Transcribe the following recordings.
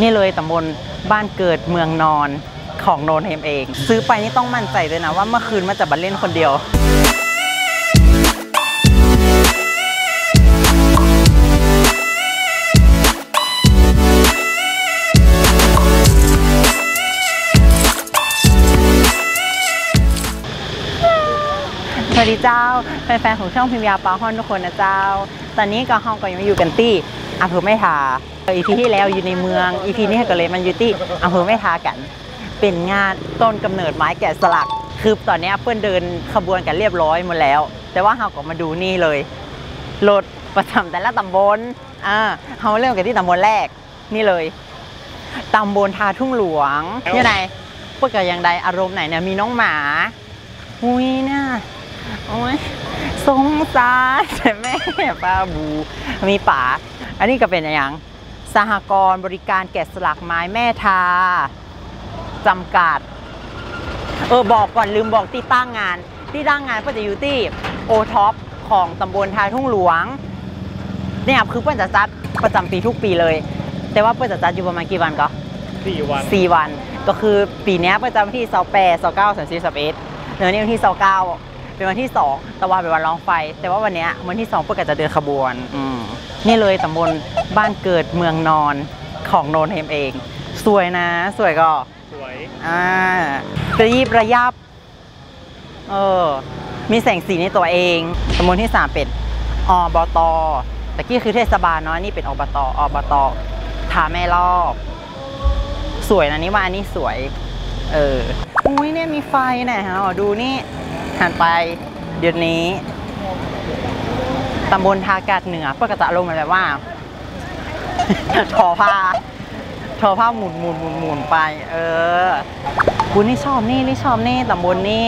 นี่เลยตำบลบ้านเกิดเมืองนอนของโนนเฮมเอง ซื้อไปนี่ต้องมั่นใจเลยนะว่าเมื่อคืนมันจะบันเล่นคนเดียวสวัสดีเจ้าแฟนๆของช่องพิมพ์ยาปาฮอนทุกคนนะเจ้า ตอนนี้ก็ห้องก็ยังอยู่กันที่อำเภอแม่ทา อีพีที่แล้วอยู่ในเมืองอีพีนี้ก็เลยมันอยู่ที่อำเภอแม่ทากัน เป็นงานต้นกำเนิดไม้แกะสลัก คือตอนนี้เพื่อนเดินขบวนกันเรียบร้อยหมดแล้ว แต่ว่าเราก็มาดูนี่เลยรถประจำแต่ละตำบลอ่าเราเริ่มกันที่ตำบลแรกนี่เลยตำบลทาทุ่งหลวงยังไงเพื่อนก็ยังใดอารมณ์ไหนเนี่ยมีน้องหมาอุ้ยเนี่ยโอ้ยสงสารแต่แม่ป้าบู มีป๋าอันนี้ก็เป็นอะไรอย่างส หกรณ์บริการแกะสลักไม้แม่ทาจำกัด เออบอกก่อนลืมบอกที่ตั้งงาน ที่ตั้งงานก็จะอยู่ที่โอท็อปของตำบลทาทุ่งหลวง เนี่ยคือเพื่อนจะจัดประจำปีทุกปีเลย แต่ว่าเพื่อนจะจัดอยู่ประมาณกี่วันก็สี่วันสี่วัน ก็คือปีเนี้ยประจำที่28 29 30 31เดือนนี้วันที่29เป็นวันที่2แต่ว่าเป็นวันร้องไฟ แต่ว่าวันเนี้ยวันที่2เพื่อก็จะเดินขบวนอืม นี่เลยตำบลบ้านเกิดเมืองนอนของโนนเฮมเอง สวยนะ สวยก็สวยอ่าระยิบระยับเออมีแสงสีในตัวเองตำบลที่สามเป็นอบตแต่กี้คือเทศบาลเนาะนี่เป็นอบตอบตทาแม่รอบ สวยนะนี่ว่าอันนี้สวย เอออุ้ยเนี่ยมีไฟนะฮะดูนี่หันไป เดี๋ยวนี้ ตำบลทากาดเหนือเพื่อกระจะอารมณ์เหมือนแบบว่า ทอผ้าทอผ้าหมุนหมุนหมุนหมุนไป เออกูนี่ชอบนี่นี่ชอบนี่ตำบลนี่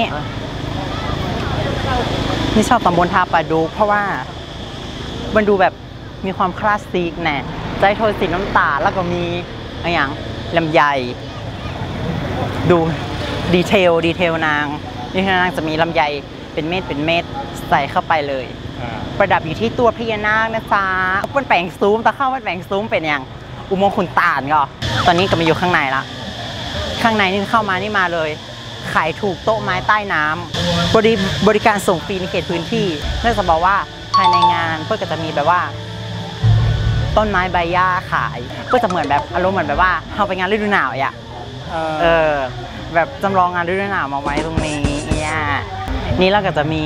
นี่ชอบตำบลทาปลาดุกเพราะว่า มันดูแบบมีความคลาสสิกแน่ใจโทนสีน้ำตาลแล้วก็มีอะไรอย่างลำไยดูดีเทลดีเทลนางดีเทลนางจะมีลำไยเป็นเม็ดเป็นเม็ดใส่เข้าไปเลย ประดับอยู่ที่ตัวพญานาคนะจ๊ะเป็นแปลงซูมตะเข้าเป็นแปลงซูมเป็นอย่างอุโมงค์ขุนตาลก็ตอนนี้ก็มาอยู่ข้างในละข้างในนี่เข้ามานี่มาเลยขายถูกโต๊ะไม้ใต้น้ำบริบริการส่งฟรีในเขตพื้นที่น่าจะบอกว่าภายในงานเพื่อก็จะมีแบบว่า ต้นไม้ใบหญ้าขายก็จะเหมือนแบบอารมณ์เหมือนแบบว่าเราไปงานฤดูหนาวอะเอเอออแบบจำลองงานฤดูหนาวมาไว้ตรงนี้เนี่ยนี่เราก็จะมี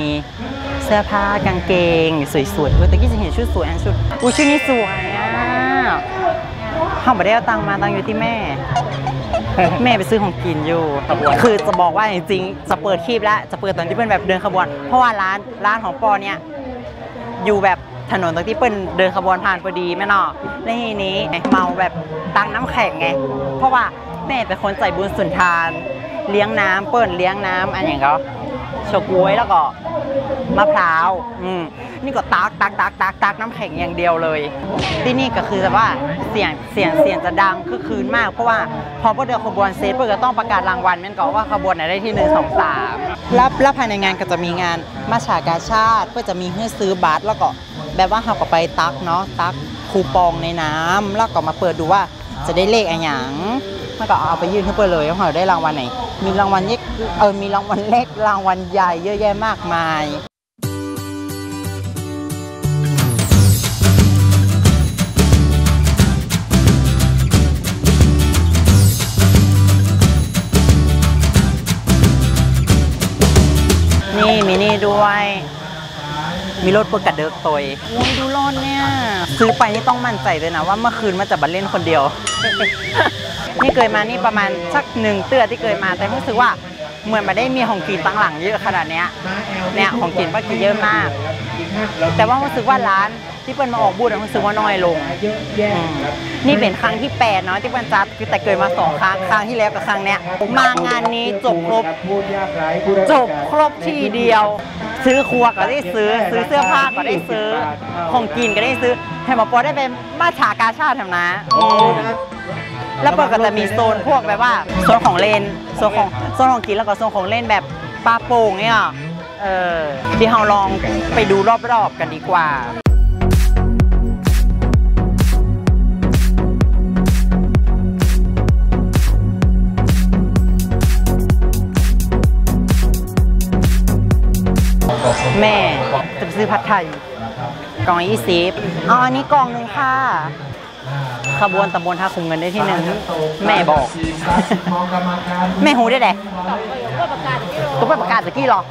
เสื้อผ้ากางเกง สวยๆเออแต่กี้จะเห็นชุดสวยอันชุดอุ้ยชุดนี้สวยอะเขาไม่ได้เอาตังค์มาตังค์อยู่ที่แม่ แม่ไปซื้อของกินอยู่ขบวนคือจะบอกว่าจริงๆจะเปิดคลิปแล้วจะเปิดตอนที่เป็นแบบเดินขบวน เพราะว่าร้านร้านของปอเนี่ยอยู่แบบถนนตรงที่เปิ้ลเดินขบวนผ่านพอดีแม่เนาะในทีนี้เมาแบบตังน้ำแข็งไง เพราะว่าแม่เป็นคนใจบุญสุนทาน เลี้ยงน้ำเปิ้ลเลี้ยงน้ำอันอย่างก็เฉาก๊วยแล้วก็ มะพร้าวอืมนี่ก็ตักตักตักตักตักน้ำแข็งอย่างเดียวเลย ที่นี่ก็คือแบบว่าเสียงเสียงเสียงจะดังคือคืนมาก เพราะว่าพอเพื่อเดินขบวนเซตเพื่อก็ต้องประกาศรางวัลแม่นก็ว่าขบวนไหนได้ที่หนึ่งสองสามแล้วแล้วภายในงานก็จะมีงานมาฉากาชาติเพื่อจะมีให้ซื้อบัตรแล้วก็แบบว่าเราก็ไปตักเนาะตักคูปองในน้ำแล้วก็มาเปิดดูว่าจะได้เลขอะไรอย่างแล้วก็เอาไปยื่นให้เพื่อนเลยว่าเราได้รางวัลไหน มีรางวัลเล็กเออมีรางวัลเล็กรางวัลใหญ่เยอะแยะมากมาย นี่มีนี่ด้วย มีรถเปิดกระเดิกตอยโอ้ยดูรถเนี่ย ซื้อไปนี่ต้องมั่นใจเลยนะว่าเมื่อคืนมันจะบันเล่นคนเดียว นี่เคยมานี่ประมาณสักหนึ่งเตือที่เคยมา แต่รู้สึกว่าเหมือนมาได้มีของกินตั้งหลังเยอะขนาดเนี้ยเนี่ยของกินก็กินเยอะมาก แต่ว่ารู้สึกว่าร้าน ที่เปิ้ลมาออกบูธอะรู้สึกว่าน้อยลงอืมนี่เป็นครั้งที่แปดเนาะที่เปิ้ลจัดคือแต่เคยมาสองครั้งครั้งที่แล้วกับครั้งเนี้ยมางานนี้จบครบจบครบทีเดียว ซื้อครัวก็ได้ซื้อ ซื้อเสื้อผ้าก็ได้ซื้อ ของกินก็ได้ซื้อแถมมาปอได้เป็นมาฉากาชาติแถมนะอืมแล้วเปิดก็จะมีโซนพวกแบบว่าโซนของเล่นโซนของโซนของกินแล้วก็โซนของเล่นแบบปลาโป่งเนี่ยเออที่เราลองไปดูรอบๆกันดีกว่า แม่จะไทยกล่องยี่สิบอ๋ออันนี้กล่องหนึ่งค่ะ ขบวนตำบลท่าคุมเงินได้ที่หนึ่งแม่บอก แม่หูได้แดกตุ๊กไปประกาศตะกี้หรอ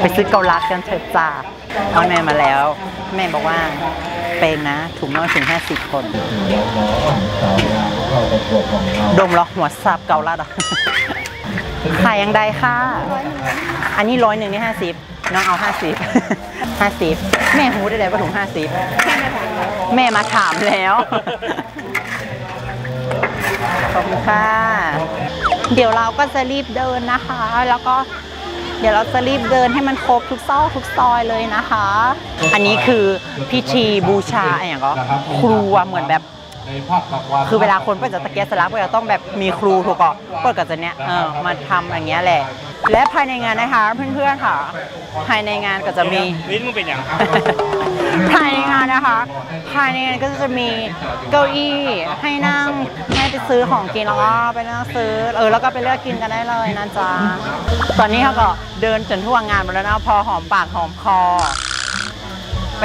ไปซื้อเกาลัดกันเถิดจ้าเอาแม่มาแล้ว แม่บอกว่า ป็นนะ ถุงน้อยถึง 50 คนดมเหรอหัวสับเกาลัดอะขายยังไดค่ะอันนี้ร้อยหนึ่งนี่ห้าสิบน้องเอาห้าสิบห้าสิบแม่หูได้เลยว่าถุงห้าสิบแม่มาถามแล้ว ขอบคุณค่ะ เดี๋ยวเราก็จะรีบเดินนะคะ แล้วก็เดี๋ยวเราจะรีบเดินให้มันครบทุกซอกทุกซอยเลยนะคะ อันนี้คือพิธีบูชาอะไรอย่างก็ครูอะเหมือนแบบคือเวลาคนเปิดจะตะเกียบสลักก็จะต้องแบบมีครูถูกก่อนเปิดก็จะเนี้ยเออมาทำอย่างเงี้ยแหละ และภายในงานนะคะเพื่อนๆค่ะ ภายในงานก็จะมีลิ้นมึงเป็นอย่าง ภายในงานนะคะ ภายในงานก็จะมีเก้าอี้ให้นั่งให้ไปซื้อของกินแล้วก็ไปนั่งซื้อเออแล้วก็ไปเลือกกินกันได้เลยนะจ๊ะตอนนี้เขาก็เดินจนทั่วงานหมดแล้วนะพอหอมปากหอมคอ ไป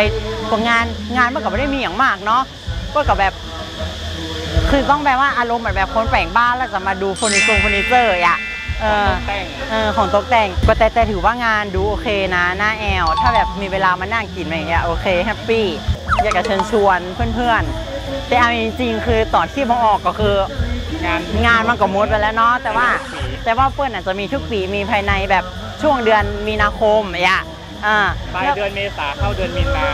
กงานงานมันก็ไม่ได้มีอย่างมากเนาะก็กับแบบคือต้องแบบว่าอารมณ์เหมือนแบบคนแปลงบ้านแล้วจะมาดูเฟอร์นิเจอร์เฟอร์นิเจอร์อะ เออแต่งเออของตกแต่งก็แต่แต่ถือว่างานดูโอเคนะหน้าแอลถ้าแบบมีเวลามานั่งกินอะไรอย่างเงี้ยโอเคแฮปปี้อยากจะเชิญชวนเพื่อนๆ แต่เอาจริงๆคือตอนที่ผมออกก็คืองานงานมันก็หมดไปแล้วเนาะแต่ว่าแต่ว่าเพื่อนอาจจะมีทุกปีมีภายในแบบช่วงเดือนมีนาคมอะอ่าปลายเดือนเมษาเข้าเดือนมีนา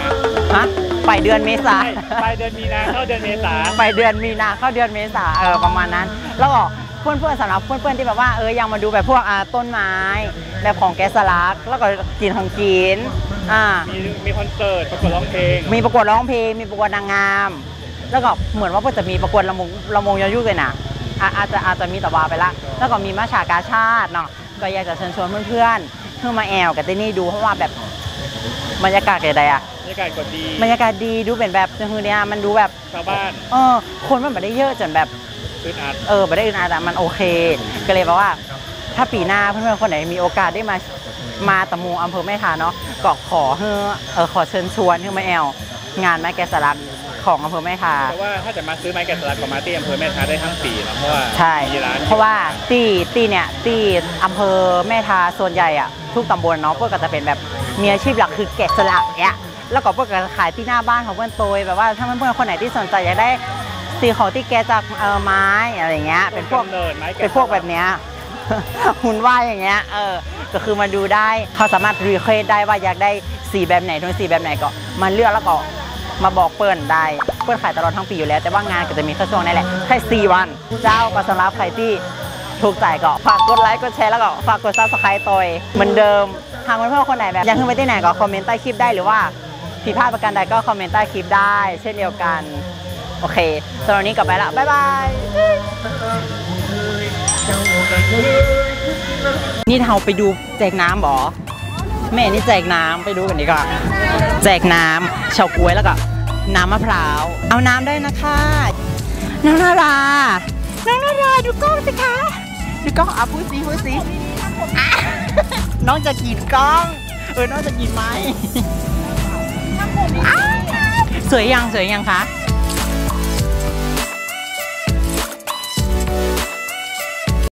ฮะปลายเดือนเมษาใช่ปลายเดือนมีนาเข้าเดือนเมษาไปเดือนมีนาเข้าเดือนเมษาเออประมาณนั้น แล้วก็ เพื่อนๆสำหรับเพื่อนๆที่แบบว่าเออยังมาดูแบบพวกอ่าต้นไม้ แบบของแกะสลัก แล้วก็กินของกินอ่ามีมีคอนเสิร์ตประกวดร้องเพลง มีประกวดร้องเพลง มีประกวดนางงาม แล้วก็เหมือนว่าเพื่อนจะมีประกวดละมงละมงย้อนยุคเลยนะอะอาจจะอาจจะมีแต่วาไปละ แล้วก็มีมาฉากาชาติเนาะก็อยากจะเชิญชวนเพื่อนๆเพื่อมาแอลกับที่นี่ดูเพราะว่าแบบบรรยากาศอะไรอะบรรยากาศก็ดีบรรยากาศดีดูเป็นแบบคือเนี่ยมันดูแบบชาวบ้านเออคนมันไม่ได้เยอะจนแบบ อึดอัดเออไม่ได้อื่นอาแต่มันโอเค ก็เลยบอกว่า ถ้าปีหน้าเพื่อนๆคนไหนมีโอกาสได้มามาตะมูอำเภอแม่ทาเนาะก็ขอเฮอเออขอเชิญชวนให้มาแอลงานไม้แกะสลักของอำเภอแม่ทาแต่ว่าถ้าจะมาซื้อไม้แกะสลักกับมาที่อำเภอแม่ท้าได้ทั้งปีเนาะเพราะว่าใช่มีร้านเพราะว่าตีตีเนี่ยตีอำเภอแม่ทาส่วนใหญ่อะทุกตำบลเนาะเพื่อนก็จะเป็นแบบมีอาชีพหลักคือแกะสลักเนี่ยแล้วก็เพื่อนก็จะขายที่หน้าบ้านของเพื่อนโตยแบบว่าถ้าเพื่อนๆคนไหนที่สนใจอยากได้ สีของที่แกะจากเออไม้อะไรอย่างเงี้ย เป็นพวกกำเนิดไม้แกะเป็นพวกแบบเนี้ยหุ่นไหวายอย่างเงี้ยเออก็คือมาดูได้เขาสามารถรีเควสได้ว่าอยากได้สีแบบไหนโทนสีแบบไหนก็มาเลือกแล้วก็มาบอกเปิ้ลได้ เปิ้ลขายตลอดทั้งปีอยู่แล้ว แต่ว่างานก็จะมีแค่ช่วงนี้แหละแค่4วันเจ้าก็สำหรับใครที่ถูกใจก็ฝากกดไลค์กดแชร์แล้วก็ฝากกดซับสไครต์ตัวเองเหมือนเดิมทางเพื่อนๆคนไหนแบบยังขึ้นไปที่ไหนก็คอมเมนต์ใต้คลิปได้หรือว่าผิดพลาดประการใดก็คอมเมนต์ใต้คลิปได้ เช่นเดียวกัน โอเคสำหรับวันนี้กลับไปละบ๊ายบายนี่เราไปดูแจกน้ำบอแม่นี่แจกน้ำไปดูกันดีกว่าแจกน้ำเฉาก๊วยแล้วก็น้ำมะพร้าว เอาน้ำได้นะคะน้องนาราน้องนาราดูกล้องสิคะดูกล้องอะพูดสิพูดสิอะน้องจะกินกล้อง เออ น้องจะกินไหมอะสวยยังสวยยังคะ